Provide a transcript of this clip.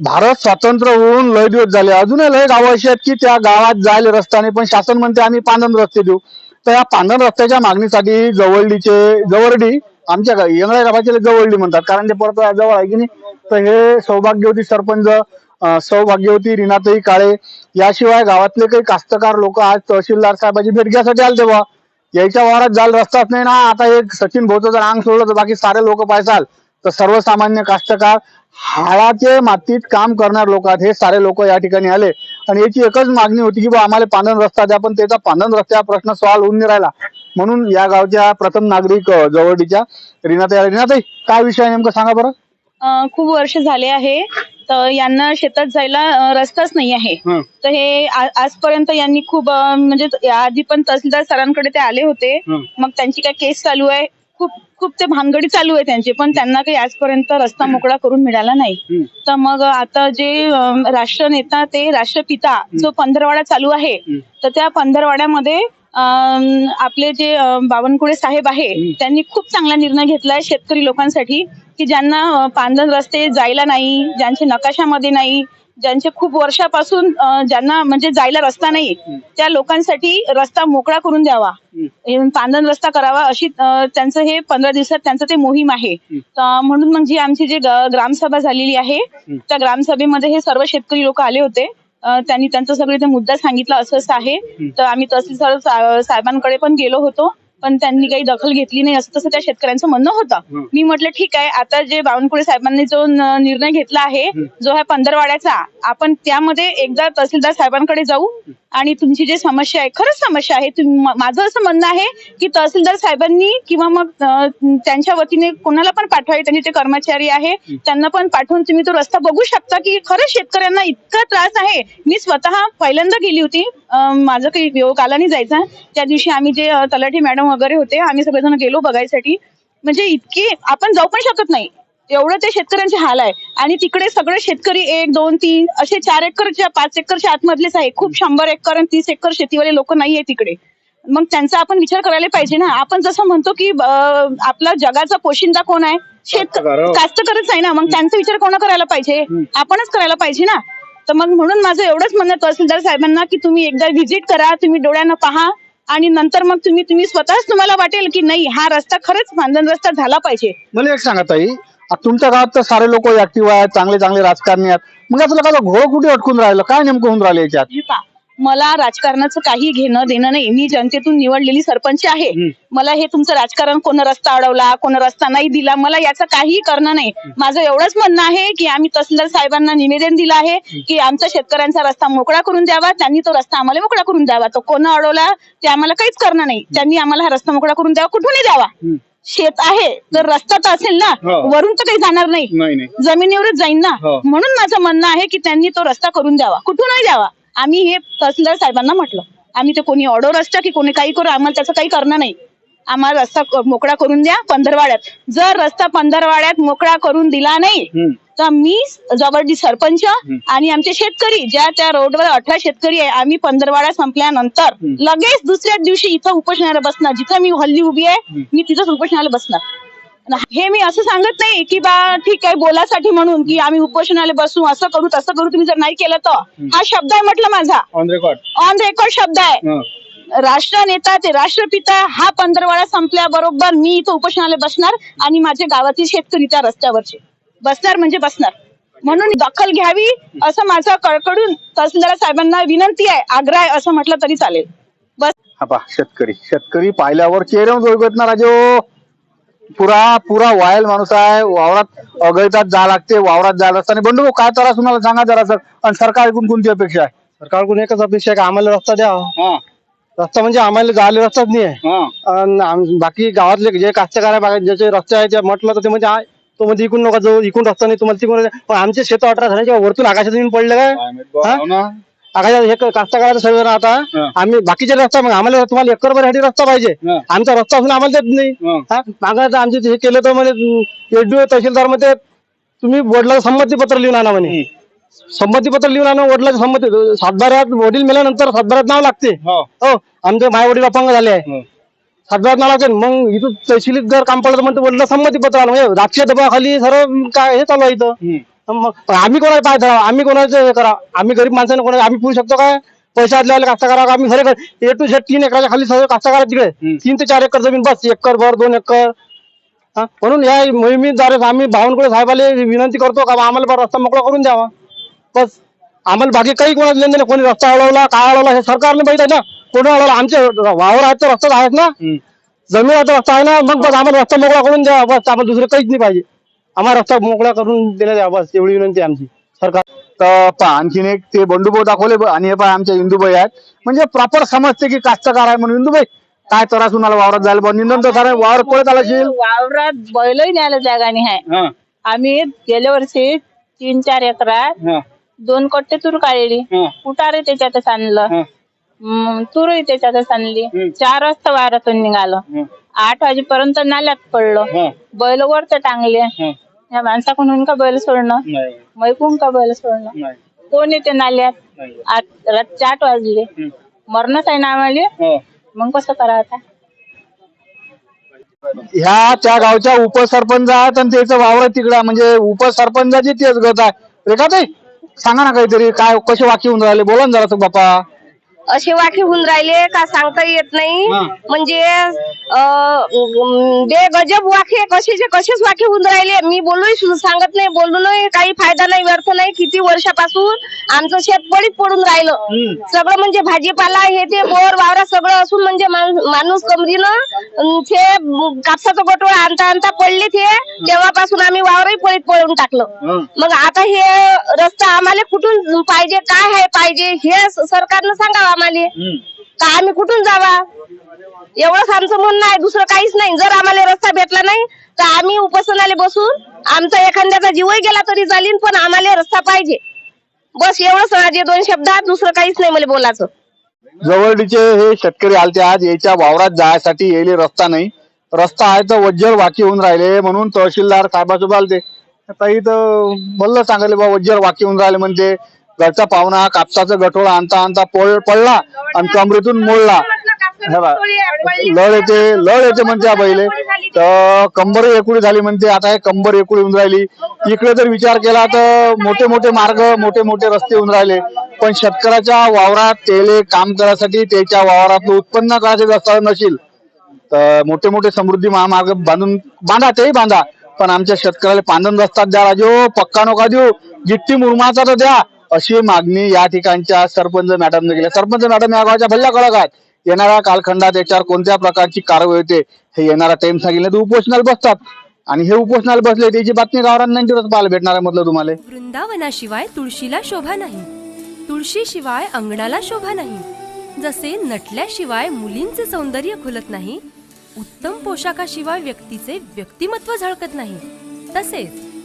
भारत स्वतंत्र होऊन लय दिवस झाले. अजूनही लय गाव अशी आहेत की त्या गावात जायला रस्ता नाही पण शासन म्हणते आम्ही पांधन रस्ते देऊ. तर या पांधन रस्त्याच्या मागणीसाठी जवळडीचे जवळडी आमच्या गावी येंगळ्या गावाचे जवळडी म्हणतात. कारण ते परत जवळ आहे की नाही? तर हे सौभाग्यवती सरपंच सौभाग्यवती रिनाताई काळे याशिवाय गावातले काही कास्तकार लोक आज तहसीलदार साहेबाची भेट घ्यासाठी आले तेव्हा. यायच्या वारात जायला रस्ताच नाही ना. आता एक सचिन भाऊचं जर अंग सोडलं तर बाकी सारे लोक पायसाल तर सर्वसामान्य कास्तकार हाळाचे मातीत काम करणार लोक आहेत. हे सारे लोक या ठिकाणी आले. आणि याची एकच मागणी होती की बा आम्हाला पांधन रस्ता द्या पण त्याचा पांधन रस्त्या प्रश्न सॉल्व्ह होऊन राहिला. म्हणून या गावच्या प्रथम नागरिक अं, जवळडीच्या रिनाताई रिनाताई काय विषय नेमकं सांगा बरं. खूप वर्ष झाले आहे. तर यांना शेतात जायला रस्ताच नाही आहे. तर हे आजपर्यंत यांनी खूप म्हणजे आधी पण तहसीलदार सरांकडे ते आले होते. मग त्यांची काय केस चालू आहे? खूप खूप ते भानगडी चालू आहे त्यांची पण त्यांना काही आजपर्यंत रस्ता मोकळा करून मिळाला नाही. तर मग आता जे अं, राष्ट्रनेता ते राष्ट्रपिता जो पंधरवाडा चालू आहे. तर त्या पंधरवाड्यामध्ये आपले जे बावनकुळे साहेब आहे. त्यांनी खूप चांगला निर्णय घेतलाय शेतकरी लोकांसाठी की ज्यांना पांढर रस्ते जायला नाही ज्यांचे नकाशामध्ये नाही ज्यांचे खूप वर्षापासून ज्यांना म्हणजे जायला रस्ता नाही त्या लोकांसाठी रस्ता मोकळा करून द्यावा. पांधन रस्ता करावा अशी त्यांचं हे पंधरा दिवसात त्यांचं ते मोहीम आहे. म्हणून मग जी आमची जी ग्रामसभा झालेली आहे त्या ग्रामसभेमध्ये हे सर्व शेतकरी लोक आले होते. त्यांनी त्यांचा सगळे ते मुद्दा सांगितला असं आहे. तर आम्ही तहसीलदार साहेबांकडे पण गेलो होतो. पण त्यांनी काही दखल घेतली नाही असं तसं त्या शेतकऱ्यांचं म्हणणं होतं. मी म्हटलं ठीक आहे आता जे बावनकुळे साहेबांनी जो निर्णय घेतला आहे जो आहे पंधरवाड्याचा आपण त्यामध्ये एकदा तहसीलदार साहेबांकडे जाऊ आणि तुमची जी समस्या आहे खरंच समस्या आहे. माझं असं म्हणणं आहे की तहसीलदार साहेबांनी किंवा मग त्यांच्या वतीने कोणाला पण पाठवावे त्यांचे जे कर्मचारी आहे त्यांना पण पाठवून तुम्ही तो रस्ता बघू शकता की खरंच शेतकऱ्यांना इतका त्रास आहे. मी स्वतः पहिल्यांदा गेली होती. माझं काही योग आला नाही जायचा. त्या दिवशी आम्ही जे तलाठी मॅडम वगैरे होते. आम्ही सगळेजण गेलो बघायसाठी. म्हणजे इतकी आपण जाऊ पण शकत नाही. एवढं ते शेतकऱ्यांचे हाल आहे. आणि तिकडे सगळे शेतकरी एक दोन तीन असे चार एकरच्या पाच एकरच्या आतमधलेच आहे. खूप शंभर एकर आणि तीस एकर शेतीवाले लोक नाही आहे तिकडे. मग त्यांचा आपण विचार करायला पाहिजे ना. आपण जसं म्हणतो की आपला जगाचा पोशिंदा कोण आहे? शेत कास्तकार. कास्तकारच आहे ना. मग त्यांचा विचार कोणा करायला पाहिजे? आपणच करायला पाहिजे ना. तर मग म्हणून माझं एवढंच म्हणणं तहसीलदार साहेबांना की तुम्ही एकदा व्हिजिट करा. तुम्ही डोळ्यानं पहा. आणि नंतर मग तुम्ही तुम्ही स्वतःच तुम्हाला वाटेल की नाही हा रस्ता खरंच मानधन रस्ता झाला पाहिजे. मला एक सांगा ताई आता तुमच्या गावात तर सारे लोक ऍक्टिव्ह आहेत चांगले चांगले राजकारणी आहेत. मग आपलं काय घोळ कुठे अटकून राहिलं? काय नेमकं होऊन राहिलं याच्यात? हे पहा, मला राजकारणाचं काही घेणं देणं नाही. मी जनतेतून निवडलेली सरपंच आहे. मला हे तुमचं राजकारण कोण रस्ता अडवला कोण रस्ता नाही दिला मला याचं काहीही करणं नाही. माझं एवढंच म्हणणं आहे की आम्ही तहसीलदार साहेबांना निवेदन दिलं आहे की आमच्या शेतकऱ्यांचा रस्ता मोकळा करून द्यावा त्यांनी तो रस्ता आम्हाला मोकळा करून द्यावा. तो कोण अडवला ते आम्हाला काहीच करणं नाही. त्यांनी आम्हाला हा रस्ता मोकळा करून द्यावा कुठूनही द्यावा. शेत आहे तर रस्ता तर असेल ना हो. वरून तर काही जाणार नाही. जमिनीवरच जाईन ना. हो. म्हणून माझं म्हणणं आहे की त्यांनी तो रस्ता करून द्यावा कुठूनही द्यावा. आम्ही हे तहसीलदार साहेबांना म्हटलं. आम्ही ते कोणी ऑर्डर रस्ता की कोणी काही करू आम्हाला त्याचं काही करणं नाही. आम्हाला रस्ता मोकळा करून द्या पंधरवाड्यात. जर रस्ता पंधरवाड्यात मोकळा करून दिला नाही. तर मी जवळची सरपंच आणि आमचे शेतकरी ज्या त्या रोडवर अठरा शेतकरी आहे आम्ही पंधरवाडा संपल्यानंतर लगेच दुसऱ्या दिवशी इथं उपोषणाला बसणार. जिथं मी हल्ली उभी आहे मी तिथंच उपोषणाला बसणार. हे मी असं सांगत नाही की बा ठीक आहे बोलासाठी म्हणून की आम्ही उपोषणाला बसू असं करू तसं करू तुम्ही जर नाही केलं तर. हा शब्द आहे म्हटलं माझा. ऑन रेकॉर्ड ऑन रेकॉर्ड शब्द आहे. राष्ट्रनेता ते राष्ट्रपिता हा पंधरवाडा संपल्याबरोबर मी इथं उपोषणाला बसणार आणि माझे गावातील शेतकरी त्या रस्त्यावरचे. बसणार म्हणजे बसणार. म्हणून दखल घ्यावी असं माझं कळकडून तहसीलदार साहेबांना विनंती आहे आग्रह आहे असं म्हटलं तरी चालेल. बस. हा शेतकरी. शेतकरी पाहिल्यावर चेहऱ्यावर ना राजो पुरा पुरा वायल माणूस आहे. वावरात अगळतात जा लागते वावरात जायला असताना बंडू भाऊ, काय त्रास तुम्हाला? सांगा जरा सर. आणि सरकार ऐकून कोणती अपेक्षा आहे? सरकारकडून एकच अपेक्षा आहे की? आम्हाला रस्ता द्या. हा, रस्ता म्हणजे आम्हाला जायला रस्ताच नाही आहे. हा. अन आम- बाकी गावातले जे कास्तकार आहे ज्याचे रस्ते आहे ते म्हटलं तर ते म्हणजे आहे. तो म्हणजे इकून नका जाऊ. इकून रस्ता नाही तुम्हाला तिकून पण आमचे शेत अठरा झाल्याच्या वरतून आकाशात येऊन पडले काय? हा? कास्तकाराचं सर्व आता. आम्ही बाकीचे रस्ता मग आम्हाला तुम्हाला एकर भरासाठी रस्ता पाहिजे. आमचा रस्ता असून आम्हाला देत नाही हा. मागायचं आमचे हे केलं तर म्हणजे एडीओ तहसीलदारमध्ये तुम्ही वडिलाचं संमतीपत्र लिहून आणा म्हणे संमतीपत्र लिहून आणा वडिलाचं संमती सातबाऱ्यात वडील मेल्यानंतर सातबाऱ्यात नाव लागते हो. हो आमचे माय वडील अपंग झाले आहे हो. सातबाऱ्यात नाव लागते मग इथं तहसीलीत जर काम पडलं तर म्हणते वडील संमतीपत्र आणा म्हणजे राजकीय दबावाखाली सर्व काय हे चालू आहे इथं. मग आम्ही कोणाला पाय धरावं? आम्ही कोणाचं हे करा आम्ही गरीब माणसाने कोणाला आम्ही पुरू शकतो काय? पैसे आदल्यावाले कास्तकार आहोत. आम्ही सगळे ए टू झेड तीन एकराच्या खाली सगळे कास्तकार आहेत तिकडे. तीन ते चार एकर जमीन बस. एकर भर दोन एकर. म्हणून या मोहिमेद्वारे आम्ही बावनकुळे साहेबाला विनंती करतो का आम्हाला रस्ता मोकळा करून द्यावा. बस. आम्हाला बाकी काही कोणाचं लेन कोणी रस्ता अडवला काय अडवला हे सरकारने आहे ना? कोणी अडवला? आमचे वावर आहेत तर रस्ता आहेत ना? जमीन आता रस्ता आहे ना? मग बस आम्हाला रस्ता मोकळा करून द्या. बस आम्हाला दुसरं काहीच नाही पाहिजे. आम्हाला रस्ता मोकळा करून देण्यात बस एवढी विनंती आहे आमची. सरकार तर पहा आणखीन एक ते बंडूभाऊ दाखवले ब- आणि हे पहा आमच्या इंदुबाई आहेत. म्हणजे प्रॉपर समजते की कास्तकार आहे म्हणून. इंदुबाई काय त्रास होणार वावरात जायला बा निंदन तर सारे वावर पळत आला असेल. वावरात बैलही न्यायला जागा नाही आहे. आम्ही गेल्या वर्षी तीन चार एकरात दोन कट्टे तूर काढली कुटारे त्याच्यातच आणलं? हम्म, तूरही त्याच्यातच आणली चार वाजता वावरातून निघालं. आठ वाजेपर्यंत नाल्यात पडलं. बैल वरत टांगले. या माणसाकडून का बैल सोडणं? मैकून का बैल सोडणं? कोण येते नाल्यात? आठ रातचे आठ वाजले. मरणच आहे ना आम्हाला मग कसं करा आता? ह्या त्या गावच्या उपसरपंच आहेत आणि त्याचं वावर तिकडे. म्हणजे उपसरपंचाची तेच गत आहे. रेखा ताई सांगा ना काहीतरी. काय कसे वाक्य होऊन राहिले? बोला ना जरा बापा असे वाखे होऊन राहिले का सांगता येत नाही. म्हणजे बे गजब वाखे कसेचे कसेच वाखे होऊन राहिले. मी बोलूही सु- सांगत नाही बोलूनही काही फायदा नाही व्यर्थ नाही. किती वर्षापासून आमचं शेत पडीत पडून राहिलं. सगळं म्हणजे भाजीपाला हे ते बोर वावरा सगळं असून म्हणजे माण- माणूस कमरीनं ते कापसाचं गोटोळ आणता आणता पडले ते तेव्हापासून आम्ही वावरही पडीत पडून टाकलं. मग आता हे रस्ता आम्हाला कुठून पाहिजे काय आहे पाहिजे हे सरकारनं सांगावं. आम्हाला? का आम्ही कुठून जावा? एवढंच आमचं म्हणणं आहे दुसरं काहीच नाही. जर आम्हाला रस्ता भेटला नाही तर आम्ही उपोषणाला बसून आमचा एखाद्याचा जीवही गेला तरी चालेल पण आम्हाला रस्ता पाहिजे. बस एवढंच माझे दोन शब्दात दुसरं काहीच नाही मला बोलायचं. जवळचे हे शेतकरी आलते आज याच्या वावरात जायसाठी यायले रस्ता नाही. रस्ता आहे तर वज्जर वाकी होऊन राहिले म्हणून तहसीलदार साहेबासोबत आलते ताई तर भल्ल सांगितले बा वज्जर वाकी होऊन राहिले म्हणते. घरचा पाहुणा कापसाचं गठोळ आणता आणता पळ पडला आणि कमरेतून मोडला. हे बा, लढ येते लढ येते म्हणते हा पहिले तर कंबर एकुडी झाली म्हणते आता हे कंबर एकुडी होऊन राहिली. इकडे जर विचार केला तर मोठे मोठे मार्ग मोठे मोठे रस्ते होऊन राहिले. पण शेतकऱ्याच्या वावरात तेले काम करायसाठी त्याच्या वावरातलं उत्पन्न करायचे रस्ता नसेल तर मोठे मोठे समृद्धी महामार्ग बांधून बांधा तेही बांधा. पण आमच्या शेतकऱ्याला पांधन रस्ता द्या राजो पक्का नका देऊ. गिट्टी मुरमाचा तर द्या. अशी मागणी या ठिकाणच्या सरपंच मॅडमने केली. सरपंच मॅडम या गावाच्या भल्ल्या कडक येणाऱ्या कालखंडात याच्यावर कोणत्या प्रकारची कारवाई होते हे येणारा टाइम सांगितलं. तर उपोषणाला बसतात. आणि हे उपोषणाला बसले त्याची बातमी गावरांना नाही पाहायला भेटणार आहे म्हटलं तुम्हाला. वृंदावनाशिवाय तुळशीला शोभा नाही. तुळशीशिवाय अंगणाला शोभा नाही. जसे नटल्याशिवाय मुलींचे सौंदर्य खुलत नाही उत्तम पोशाखाशिवाय व्यक्तीचे व्यक्तिमत्व झळकत नाही. तसेच